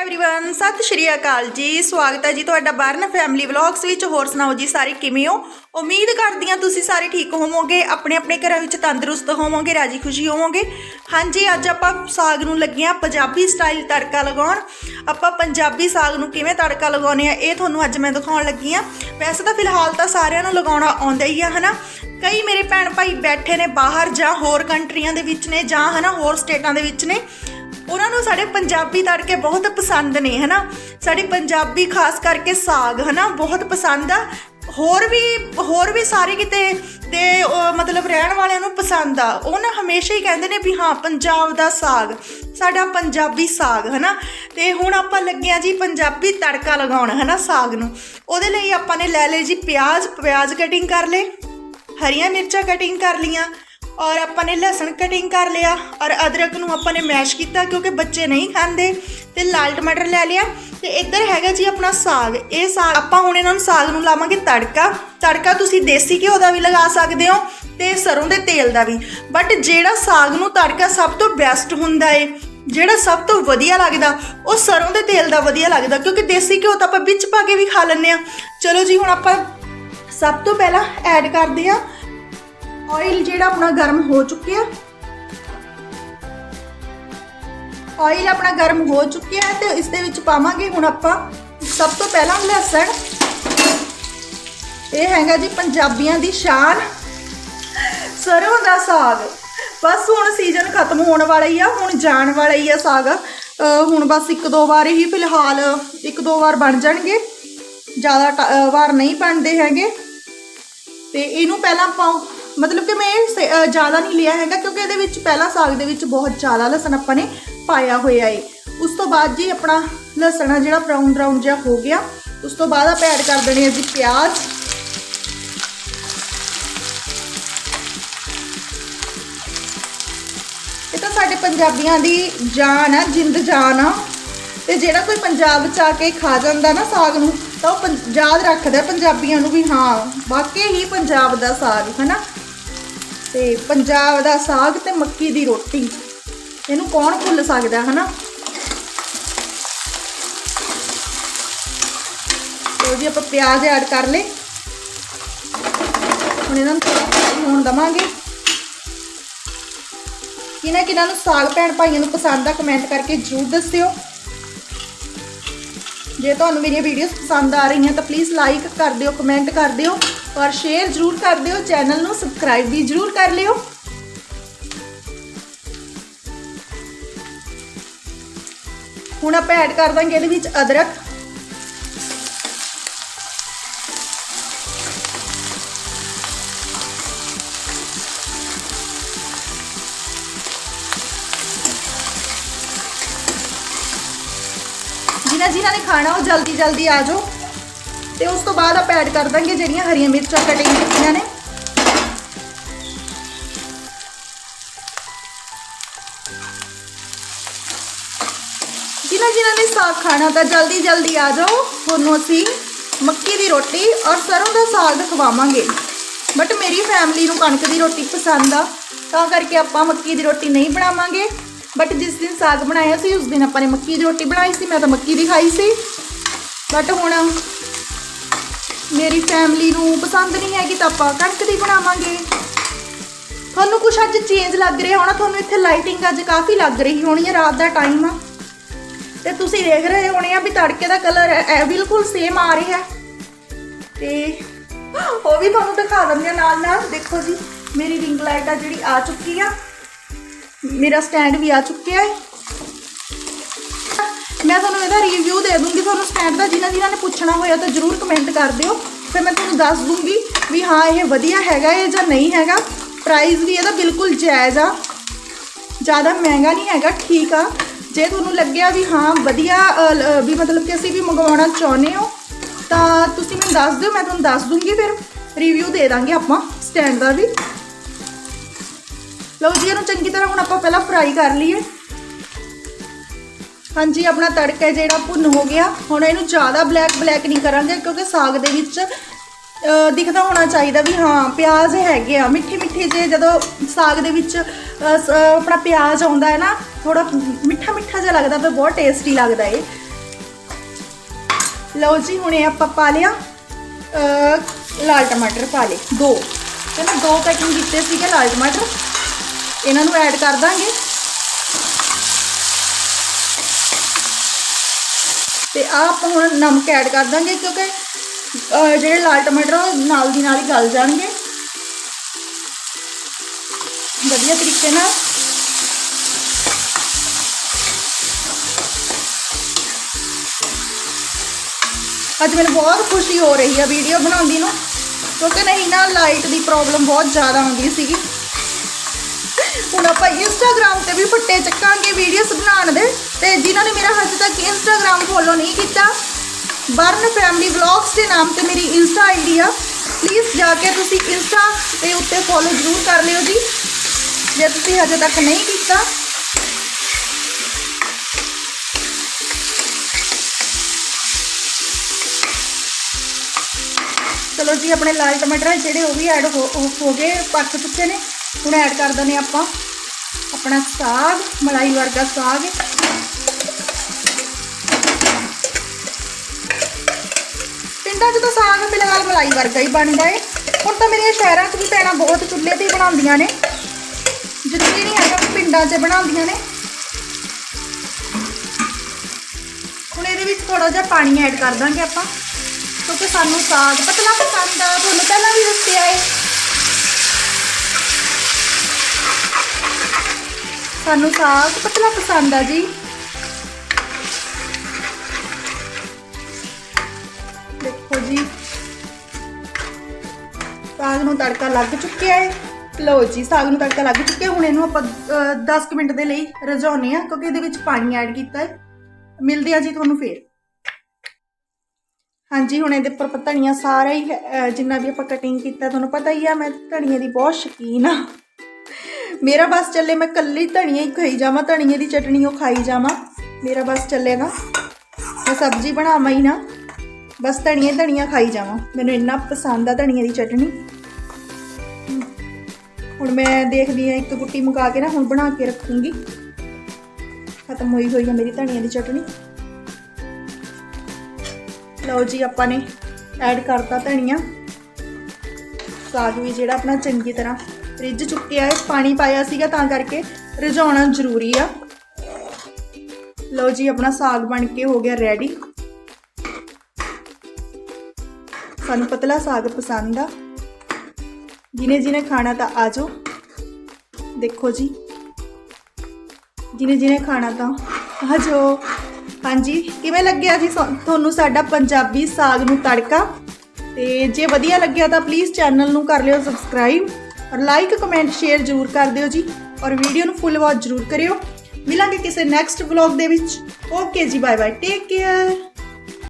Everyone ਸਤਿ ਸ਼੍ਰੀ ਅਕਾਲ ਜੀ ਸਵਾਗਤ ਹੈ ਜੀ ਤੁਹਾਡਾ ਬਰਨ ਫੈਮਿਲੀ ਵਲੌਗਸ ਵਿੱਚ ਹੋਰ ਸੁਣਾਓ ਜੀ ਸਾਰੇ ਕਿਵੇਂ ਹੋ ਉਮੀਦ ਕਰਦੀ ਹਾਂ ਤੁਸੀਂ ਸਾਰੇ ਠੀਕ ਹੋਵੋਗੇ ਆਪਣੇ ਆਪਣੇ ਘਰਾਂ ਵਿੱਚ ਤੰਦਰੁਸਤ ਹੋਵੋਗੇ ਰਾਜੀ ਖੁਸ਼ੀ ਹੋਵੋਗੇ ਹਾਂਜੀ ਅੱਜ ਆਪਾਂ ਸਾਗ ਨੂੰ ਲੱਗੇ ਹਾਂ ਪੰਜਾਬੀ ਸਟਾਈਲ ਤੜਕਾ ਲਗਾਉਣ ਆਪਾਂ ਪੰਜਾਬੀ ਸਾਗ ਨੂੰ ਕਿਵੇਂ ਤੜਕਾ ਲਗਾਉਨੇ ਆ ਇਹ ਤੁਹਾਨੂੰ ਅੱਜ ਮੈਂ ਦਿਖਾਉਣ ਲੱਗੀ ਹਾਂ ਵੈਸੇ ਤਾਂ ਫਿਲਹਾਲ ਤਾਂ ਸਾਰਿਆਂ ਨੂੰ ਲਗਾਉਣਾ ਆਉਂਦਾ ਹੀ ਆ ਹਨਾ ਕਈ ਮੇਰੇ ਭੈਣ ਭਾਈ ਬੈਠੇ ਨੇ ਬਾਹਰ ਜਾਂ ਹੋਰ ਕੰਟਰੀਆਂ ਦੇ ਵਿੱਚ ਨੇ ਜਾਂ ਹਨਾ ਹੋਰ ਸਟੇਟਾਂ ਦੇ ਵਿੱਚ ਨੇ ਉਹਨਾਂ ਨੂੰ ਸਾਡੇ ਪੰਜਾਬੀ ਤੜਕੇ ਬਹੁਤ ਪਸੰਦ ਨੇ, ਹਨਾ? ਸਾਡੀ ਪੰਜਾਬੀ ਖਾਸ ਕਰਕੇ ਸਾਗ, ਹਨਾ? ਬਹੁਤ ਪਸੰਦ ਆ। ਹੋਰ ਵੀ ਹੋਰ ਵੀ ਸਾਰੇ ਕਿਤੇ ਦੇ ਮਤਲਬ ਰਹਿਣ ਵਾਲਿਆਂ ਨੂੰ ਪਸੰਦ ਆ। ਉਹ ਨਾ ਹਮੇਸ਼ਾ ਹੀ ਕਹਿੰਦੇ ਨੇ ਵੀ ਹਾਂ, ਪੰਜਾਬ ਦਾ ਸਾਗ, ਸਾਡਾ ਪੰਜਾਬੀ ਸਾਗ, ਹਨਾ? ਤੇ ਹੁਣ ਆਪਾਂ ਲੱਗੇ ਆ ਜੀ ਪੰਜਾਬੀ ਤੜਕਾ ਲਗਾਉਣ, ਹਨਾ, ਸਾਗ ਨੂੰ। ਉਹਦੇ ਲਈ ਆਪਾਂ ਨੇ ਲੈ ਲਏ ਜੀ ਪਿਆਜ਼ ਪਿਆਜ਼ ਕਟਿੰਗ ਕਰ ਲਏ, ਹਰੀਆਂ ਮਿਰਚਾਂ ਕਟਿੰਗ ਕਰ ਲੀਆਂ ਔਰ ਆਪਾਂ ਨੇ ਲਸਣ ਕਟਿੰਗ ਕਰ ਲਿਆ ਔਰ ਅਦਰਕ ਨੂੰ ਆਪਾਂ ਨੇ ਮੈਸ਼ ਕੀਤਾ ਕਿਉਂਕਿ ਬੱਚੇ ਨਹੀਂ ਖਾਂਦੇ ਤੇ ਲਾਲ ਟਮਾਟਰ ਲੈ ਲਿਆ ਤੇ ਇੱਧਰ ਹੈਗਾ ਜੀ ਆਪਣਾ ਸਾਗ, ਇਹ ਸਾਗ ਆਪਾਂ ਹੁਣ ਇਹਨਾਂ ਨੂੰ ਸਾਗ ਨੂੰ ਲਾਵਾਂਗੇ ਤੜਕਾ ਤੜਕਾ ਤੁਸੀਂ ਦੇਸੀ ਘਿਓ ਦਾ ਵੀ ਲਗਾ ਸਕਦੇ ਹੋ ਤੇ ਸਰੋਂ ਦੇ ਤੇਲ ਦਾ ਵੀ। ਬਟ ਜਿਹੜਾ ਸਾਗ ਨੂੰ ਤੜਕਾ ਸਭ ਤੋਂ ਬੈਸਟ ਹੁੰਦਾ ਏ, ਜਿਹੜਾ ਸਭ ਤੋਂ ਵਧੀਆ ਲੱਗਦਾ, ਉਹ ਸਰੋਂ ਦੇ ਤੇਲ ਦਾ ਵਧੀਆ ਲੱਗਦਾ ਕਿਉਂਕਿ ਦੇਸੀ ਘਿਓ ਤਾਂ ਆਪਾਂ ਵਿੱਚ ਪਾ ਕੇ ਵੀ ਖਾ ਲੈਂਦੇ ਆ ਚਲੋ ਜੀ ਹੁਣ ਆਪਾਂ ਸਭ ਤੋਂ ਪਹਿਲਾਂ ਐਡ ਕਰਦੇ ਆ ਆਇਲ ਜਿਹੜਾ ਆਪਣਾ ਗਰਮ ਹੋ ਚੁੱਕਿਆ ਆਇਲ ਆਪਣਾ ਗਰਮ ਹੋ ਚੁੱਕਿਆ ਹੈ ਤੇ ਇਸ ਦੇ ਵਿੱਚ ਪਾਵਾਂਗੇ ਹੁਣ ਆਪਾਂ ਸਭ ਤੋਂ ਪਹਿਲਾਂ ਲਸਣ। ਇਹ ਹੈਗਾ ਜੀ ਪੰਜਾਬੀਆਂ ਦੀ ਸ਼ਾਨ, ਸਰੋਂ ਦਾ ਸਾਗ। ਬਸ ਹੁਣ ਸੀਜ਼ਨ ਖਤਮ ਹੋਣ ਵਾਲਾ ਹੀ ਆ, ਹੁਣ ਜਾਣ ਵਾਲਾ ਹੀ ਆ ਸਾਗ। ਹੁਣ ਬਸ ਇੱਕ ਦੋ ਵਾਰ ਹੀ ਫਿਲਹਾਲ ਇੱਕ ਦੋ ਵਾਰ ਬਣ ਜਾਣਗੇ। ਜ਼ਿਆਦਾ ਟ- ਵਾਰ ਨਹੀਂ ਬਣਦੇ ਹੈਗੇ। ਤੇ ਇਹਨੂੰ ਪਹਿਲਾਂ ਆਪਾਂ ਮਤਲਬ ਕਿ ਮੈਂ ਜ਼ਿਆਦਾ ਨਹੀਂ ਲਿਆ ਹੈਗਾ ਕਿਉਂਕਿ ਇਹਦੇ ਵਿੱਚ ਪਹਿਲਾਂ ਸਾਗ ਦੇ ਵਿੱਚ ਬਹੁਤ ਜ਼ਿਆਦਾ ਲਸਣ ਆਪਾਂ ਨੇ ਪਾਇਆ ਹੋਇਆ ਏ। ਉਸ ਤੋਂ ਬਾਅਦ ਜੀ ਆਪਣਾ ਲਸਣ ਆ ਜਿਹੜਾ ਬਰਾਊਨ ਬਰਾਊਨ ਜਿਹਾ ਹੋ ਗਿਆ। ਉਸ ਤੋਂ ਬਾਅਦ ਆਪਾਂ ਐਡ ਕਰ ਦੇਣੇ ਆ ਜੀ ਪਿਆਜ਼। ਇਹ ਤਾਂ ਸਾਡੇ ਪੰਜਾਬੀਆਂ ਦੀ ਜਾਨ ਆ, ਜਿੰਦ ਜਾਨ ਆ। ਤੇ ਜਿਹੜਾ ਕੋਈ ਪੰਜਾਬ ਚ ਆ ਕੇ ਖਾ ਜਾਂਦਾ ਨਾ ਸਾਗ ਨੂੰ, ਤਾਂ ਉਹ ਯਾਦ ਰੱਖਦਾ ਪੰਜਾਬੀਆਂ ਨੂੰ ਵੀ ਹਾਂ, ਵਾਕਈ ਹੀ ਪੰਜਾਬ ਦਾ ਸਾਗ, ਹਨਾ? ਤੇ ਪੰਜਾਬ ਦਾ ਸਾਗ ਤੇ ਮੱਕੀ ਦੀ ਰੋਟੀ। ਇਹਨੂੰ ਕੌਣ ਭੁੱਲ ਸਕਦਾ, ਹਨਾ? ਲਓ ਜੀ, ਆਪਾਂ ਪਿਆਜ਼ ਐਡ ਕਰ ਲਏ। ਹੁਣ ਇਹਨਾਂ ਨੂੰ ਥੋੜਾ ਹੋਣ ਦਵਾਂਗੇ। ਕਿਹਨਾਂ ਕਿਹਨਾਂ ਨੂੰ ਸਾਗ ਭੈਣ ਭਾਈਆਂ ਨੂੰ ਪਸੰਦ ਆ ਕਮੈਂਟ ਕਰਕੇ ਜਰੂਰ ਦੱਸਿਓ। ਜੇ ਤੁਹਾਨੂੰ ਮੇਰੀਆਂ ਵੀਡੀਓਜ਼ ਪਸੰਦ ਆ ਰਹੀਆਂ, ਤਾਂ ਪਲੀਜ਼ ਲਾਈਕ ਕਰ ਦਿਓ ਕਮੈਂਟ ਕਰ ਦਿਓ। ਔਰ ਸ਼ੇਅਰ ਜਰੂਰ ਕਰ ਦਿਓ ਚੈਨਲ ਨੂੰ ਸਬਸਕ੍ਰਾਈਬ ਵੀ ਜਰੂਰ ਕਰ ਲਿਓ। ਹੁਣ ਆਪਾਂ ਐਡ ਕਰ ਦਾਂਗੇ ਇਹਦੇ ਵਿੱਚ ਅਦਰਕ। ਜਿਨ੍ਹਾਂ ਜਿਨ੍ਹਾਂ ਨੇ ਖਾਣਾ, ਉਹ ਜਲਦੀ ਜਲਦੀ ਆ ਜਾਓ। ਤੇ ਉਸ ਤੋਂ ਬਾਅਦ ਆਪਾਂ ਐਡ ਕਰ ਦਾਂਗੇ ਜਿਹੜੀਆਂ ਹਰੀਆਂ ਮਿਰਚਾਂ ਕਟਿੰਗ ਕੀਤੀਆਂ ਨੇ। ਜਿਨ੍ਹਾਂ ਜਿਨ੍ਹਾਂ ਨੇ ਸਾਗ ਖਾਣਾ ਤਾਂ ਜਲਦੀ ਜਲਦੀ ਆ ਜਾਓ। ਤੁਹਾਨੂੰ ਅਸੀਂ ਮੱਕੀ ਦੀ ਰੋਟੀ ਔਰ ਸਰੋਂ ਦਾ ਸਾਗ ਖਵਾਵਾਂਗੇ। ਬਟ ਮੇਰੀ ਫੈਮਿਲੀ ਨੂੰ ਕਣਕ ਦੀ ਰੋਟੀ ਪਸੰਦ ਆ, ਤਾਂ ਕਰਕੇ ਆਪਾਂ ਮੱਕੀ ਦੀ ਰੋਟੀ ਨਹੀਂ ਬਣਾਵਾਂਗੇ। ਬਟ ਜਿਸ ਦਿਨ ਸਾਗ ਬਣਾਇਆ ਸੀ, ਉਸ ਦਿਨ ਆਪਾਂ ਨੇ ਮੱਕੀ ਦੀ ਰੋਟੀ ਬਣਾਈ ਸੀ, ਮੈਂ ਤਾਂ ਮੱਕੀ ਦੀ ਖਾਈ ਸੀ। ਬਟ ਹੁਣ ਮੇਰੀ ਫੈਮਿਲੀ ਨੂੰ ਪਸੰਦ ਨਹੀਂ ਹੈਗੀ ਤਾਂ ਆਪਾਂ ਕਣਕ ਦੀ ਬਣਾਵਾਂਗੇ। ਤੁਹਾਨੂੰ ਕੁਛ ਅੱਜ ਚੇਂਜ ਲੱਗ ਰਿਹਾ ਹੋਣਾ, ਤੁਹਾਨੂੰ ਇੱਥੇ ਲਾਈਟਿੰਗ ਅੱਜ ਕਾਫੀ ਲੱਗ ਰਹੀ ਹੋਣੀ ਹੈ, ਰਾਤ ਦਾ ਟਾਈਮ ਆ। ਤੇ ਤੁਸੀਂ ਦੇਖ ਰਹੇ ਹੋਣੇ ਆ ਵੀ ਤੜਕੇ ਦਾ ਕਲਰ ਬਿਲਕੁਲ ਸੇਮ ਆ ਰਿਹਾ। ਤੇ ਉਹ ਵੀ ਤੁਹਾਨੂੰ ਦਿਖਾ ਦਿੰਦੇ ਆ ਨਾਲ ਨਾਲ। ਦੇਖੋ ਜੀ, ਮੇਰੀ ਰਿੰਗ ਲਾਈਟ ਆ ਜਿਹੜੀ ਆ ਚੁੱਕੀ ਆ। ਮੇਰਾ ਸਟੈਂਡ ਵੀ ਆ ਚੁੱਕਿਆ ਹੈ। ਮੈਂ ਤੁਹਾਨੂੰ ਇਹਦਾ ਰਿਵਿਊ ਦੇ ਦੂੰਗੀ, ਤੁਹਾਨੂੰ ਸਟੈਂਡ ਦਾ ਜਿਨ੍ਹਾਂ ਜਿਨ੍ਹਾਂ ਨੇ ਪੁੱਛਣਾ ਹੋਇਆ ਤਾਂ ਜਰੂਰ ਕਮੈਂਟ ਕਰ ਦਿਓ। ਫਿਰ ਮੈਂ ਤੁਹਾਨੂੰ ਦੱਸ ਦੂੰਗੀ ਵੀ ਹਾਂ, ਇਹ ਵਧੀਆ ਹੈਗਾ ਹੈ ਜਾਂ ਨਹੀਂ ਹੈਗਾ। ਪ੍ਰਾਈਸ ਵੀ ਇਹਦਾ ਬਿਲਕੁਲ ਜਾਇਜ਼ ਆ। ਜ਼ਿਆਦਾ ਮਹਿੰਗਾ ਨਹੀਂ ਹੈਗਾ, ਠੀਕ ਆ। ਜੇ ਤੁਹਾਨੂੰ ਲੱਗਿਆ ਵੀ ਹਾਂ, ਵਧੀਆ ਵੀ ਮਤਲਬ ਕਿ ਅਸੀਂ ਵੀ ਮੰਗਵਾਉਣਾ ਚਾਹੁੰਦੇ ਹੋ, ਤਾਂ ਤੁਸੀਂ ਮੈਨੂੰ ਦੱਸ ਦਿਓ, ਮੈਂ ਤੁਹਾਨੂੰ ਦੱਸ ਦੂੰਗੀ ਫਿਰ। ਰਿਵਿਊ ਦੇ ਦਾਂਗੇ ਆਪਾਂ ਸਟੈਂਡ ਦਾ ਵੀ। ਲਓ ਜੀ, ਇਹਨੂੰ ਚੰਗੀ ਤਰ੍ਹਾਂ ਹੁਣ ਆਪਾਂ ਪਹਿਲਾਂ ਫਰਾਈ ਕਰ ਲਈਏ। ਹਾਂਜੀ, ਆਪਣਾ ਤੜਕਾ ਜਿਹੜਾ ਭੁੰਨ ਹੋ ਗਿਆ। ਹੁਣ ਇਹਨੂੰ ਜ਼ਿਆਦਾ ਬਲੈਕ ਬਲੈਕ ਨਹੀਂ ਕਰਾਂਗੇ, ਕਿਉਂਕਿ ਸਾਗ ਦੇ ਵਿੱਚ ਦਿਖਦਾ ਹੋਣਾ ਚਾਹੀਦਾ ਵੀ ਹਾਂ, ਪਿਆਜ਼ ਹੈਗੇ ਆ। ਮਿੱਠੇ ਮਿੱਠੇ ਜੇ ਜਦੋਂ ਸਾਗ ਦੇ ਵਿੱਚ ਆਪਣਾ ਪਿਆਜ਼ ਆਉਂਦਾ ਹੈ ਨਾ ਥੋੜਾ ਮਿੱਠਾ ਮਿੱਠਾ ਜਿਹਾ ਲੱਗਦਾ ਤੇ ਬਹੁਤ ਟੇਸਟੀ ਲੱਗਦਾ ਏ। ਲਓ ਜੀ, ਹੁਣੇ ਆਪਾਂ ਪਾ ਲਿਆ ਲਾਲ ਟਮਾਟਰ ਪਾ ਲਏ, ਦੋ। ਤੇ ਮੈਂ ਦੋ ਪੈਕਿੰਗ ਕੀਤੇ ਸੀਗੇ ਲਾਲ ਟਮਾਟਰ। ਇਹਨਾਂ ਨੂੰ ਐਡ ਕਰ ਦਾਂਗੇ। ਤੇ ਆਹ ਆਪਾਂ ਹੁਣ ਨਮਕ ਐਡ ਕਰ ਦਾਂਗੇ ਕਿਉਂਕਿ ਜਿਹੜੇ ਲਾਲ ਟਮਾਟਰ ਉਹ ਨਾਲ ਦੀ ਨਾਲ ਹੀ ਗਲ ਜਾਣਗੇ। ਵਧੀਆ ਤਰੀਕੇ ਨਾਲ। ਅੱਜ ਮੈਨੂੰ ਬਹੁਤ ਖੁਸ਼ੀ ਹੋ ਰਹੀ ਹੈ ਵੀਡੀਓ ਬਣਾਉਂਦੀ ਨੂੰ, ਕਿਉਂਕਿ ਨਹੀਂ ਨਾ ਲਾਈਟ ਦੀ ਪ੍ਰੋਬਲਮ ਬਹੁਤ ਜ਼ਿਆਦਾ ਆਉਂਦੀ ਸੀਗੀ। ਹੁਣ ਆਪਾਂ ਇੰਸਟਾਗ੍ਰam ਤੇ ਵੀ ਫੱਟੇ ਚੱਕਾਂਗੇ ਵੀਡੀਓਜ਼ ਬਣਾਉਣ ਦੇ ਤੇ ਜਿਨ੍ਹਾਂ ਨੇ ਮੇਰਾ ਹਜੇ ਤੱਕ ਇੰਸਟਾਗ੍ਰam ਫੋਲੋ ਨਹੀਂ ਕੀਤਾ ਬਰਨ ਫੈਮਿਲੀ ਵਲੌਗਸ ਦੇ ਨਾਮ ਤੇ ਮੇਰੀ ਇੰਸਟਾ ਆਈਡੀ ਆ ਪਲੀਜ਼ ਜਾ ਕੇ ਤੁਸੀਂ ਇੰਸਟਾ ਦੇ ਉੱਤੇ ਫੋਲੋ ਜ਼ਰੂਰ ਕਰ ਲਿਓ ਜੀ ਜੇ ਤੁਸੀਂ ਹਜੇ ਤੱਕ ਨਹੀਂ ਕੀਤਾ ਚਲੋ ਜੀ ਆਪਣੇ ਲਾਲ ਟਮਾਟਰ ਜਿਹੜੇ ਉਹ ਵੀ ਐਡ ਹੋ ਹੋ- ਗਏ ਪੱਕ ਚੁੱਕੇ ਨੇ ਹੁਣ ਐਡ ਕਰ ਦਿੰਦੇ ਆਪਾਂ ਆਪਣਾ ਸਾਗ ਮਲਾਈ ਵਰਗਾ ਸਾਗ ਪਿੰਡਾਂ 'ਚ ਸਾਗ ਫਿਲਹਾਲ ਮਲਾਈ ਵਰਗਾ ਹੀ ਬਣਦਾ ਏ। ਹੁਣ ਤਾਂ ਮੇਰੀਆਂ ਸ਼ਹਿਰਾਂ 'ਚ ਵੀ ਭੈਣਾਂ ਬਹੁਤ ਚੁੱਲ੍ਹੇ ਤੇ ਬਣਾਉਂਦੀਆਂ ਨੇ। ਜ਼ਰੂਰੀ ਨਹੀਂ ਹੈਗਾ ਕਿ ਪਿੰਡਾਂ 'ਚ ਬਣਾਉਂਦੀਆਂ ਨੇ। ਹੁਣ ਇਹਦੇ ਵਿੱਚ ਥੋੜਾ ਜਿਹਾ ਪਾਣੀ ਐਡ ਕਰ ਦਾਂਗੇ ਆਪਾਂ। ਕਿਉਂਕਿ ਸਾਨੂੰ ਸਾਗ, ਪਤਲਾ ਪਸੰਦ ਆ ਤੁਹਾਨੂੰ ਪਹਿਲਾਂ ਵੀ ਦੱਸਿਆ ਏ। ਸਾਨੂੰ ਸਾਗ ਪਤਲਾ ਪਸੰਦ ਆ ਜੀ। ਸਾਗ ਨੂੰ ਤੜਕਾ ਲੱਗ ਚੁੱਕਿਆ ਹੈ। ਲਓ ਜੀ, ਸਾਗ ਨੂੰ ਤੜਕਾ ਲੱਗ ਚੁੱਕਿਆ ਹੁਣ ਇਹਨੂੰ ਆਪਾਂ 10 ਮਿੰਟ ਦੇ ਲਈ ਰਝਾਉਨੇ ਆ ਕਿਉਂਕਿ ਇਹਦੇ ਵਿੱਚ ਪਾਣੀ ਐਡ ਕੀਤਾ ਹੈ। ਮਿਲਦੇ ਆ ਜੀ ਤੁਹਾਨੂੰ ਫੇਰ। ਹਾਂਜੀ, ਹੁਣ ਇਹਦੇ ਉੱਪਰ ਧਨੀਆ ਸਾਰਾ ਹੀ ਜਿੰਨਾ ਵੀ ਆਪਾਂ ਕਟਿੰਗ ਕੀਤਾ, ਤੁਹਾਨੂੰ ਪਤਾ ਹੀ ਆ, ਮੈਂ ਧਨੀਏ ਦੀ ਬਹੁਤ ਸ਼ੌਕੀਨ ਆ ਮੇਰਾ ਬਸ ਚੱਲੇ ਮੈਂ ਕੱਲੀ ਧਨੀਆ ਹੀ ਖਾਈ ਜਾਵਾਂ, ਧਨੀਏ ਦੀ ਚਟਣੀ ਉਹ ਖਾਈ ਜਾਵਾਂ। ਮੇਰਾ ਬਸ ਚੱਲੇ ਨਾ ਮੈਂ ਸਬਜ਼ੀ ਬਣਾਵਾਂ ਹੀ ਨਾ, ਬਸ ਧਨੀਆ ਹੀ ਧਨੀਆ ਖਾਈ ਜਾਵਾਂ। ਮੈਨੂੰ ਇੰਨਾ ਪਸੰਦ ਆ ਧਨੀਏ ਦੀ ਚਟਣੀ ਹੁਣ ਮੈਂ ਦੇਖਦੀ ਹਾਂ, ਇੱਕ ਗੁੱਟੀ ਮੁਕਾ ਕੇ ਨਾ ਹੁਣ ਬਣਾ ਕੇ ਰੱਖੂੰਗੀ। ਖਤਮ ਹੋਈ ਹੋਈ ਆ ਮੇਰੀ ਧਨੀਆ ਦੀ ਚਟਣੀ ਲਓ ਜੀ, ਆਪਾਂ ਨੇ ਐਡ ਕਰਤਾ ਧਨੀਆ। ਸਾਗ ਵੀ ਜਿਹੜਾ ਆਪਣਾ ਚੰਗੀ ਤਰ੍ਹਾਂ ਰਿੱਝ ਚੁੱਕਿਆ ਹੈ, ਪਾਣੀ ਪਾਇਆ ਸੀਗਾ ਤਾਂ ਕਰਕੇ ਰਿਝਾਉਣਾ ਜ਼ਰੂਰੀ ਆ। ਲਓ ਜੀ, ਆਪਣਾ ਸਾਗ ਬਣ ਕੇ ਹੋ ਗਿਆ ਰੈਡੀ ਸਾਨੂੰ ਪਤਲਾ ਸਾਗ ਪਸੰਦ ਆ। ਜਿਨੇ ਜਿਨੇ ਖਾਣਾ ਤਾਂ ਆ ਜਾਓ। ਦੇਖੋ ਜੀ। ਜਿਨੇ ਜਿਨੇ ਖਾਣਾ ਤਾਂ ਆ ਜਾਓ। ਹਾਂਜੀ, ਕਿਵੇਂ ਲੱਗਿਆ ਜੀ ਸਾ- ਤੁਹਾਨੂੰ ਸਾਡਾ ਪੰਜਾਬੀ ਸਾਗ ਨੂੰ ਤੜਕਾ? ਤੇ ਜੇ ਵਧੀਆ ਲੱਗਿਆ ਤਾਂ ਪਲੀਜ਼ ਚੈਨਲ ਨੂੰ ਕਰ ਲਿਓ ਸਬਸਕ੍ਰਾਈਬ ਔਰ ਲਾਈਕ ਕਮੈਂਟ ਸ਼ੇਅਰ ਜ਼ਰੂਰ ਕਰ ਦਿਓ ਜੀ। ਔਰ ਵੀਡੀਓ ਨੂੰ ਫੁੱਲ ਵਾਚ ਜ਼ਰੂਰ ਕਰਿਓ। ਮਿਲਾਂਗੇ ਕਿਸੇ ਨੈਕਸਟ ਵਲੌਗ ਦੇ ਵਿੱਚ। ਓਕੇ ਜੀ ਬਾਏ ਬਾਏ ਟੇਕ ਕੇਅਰ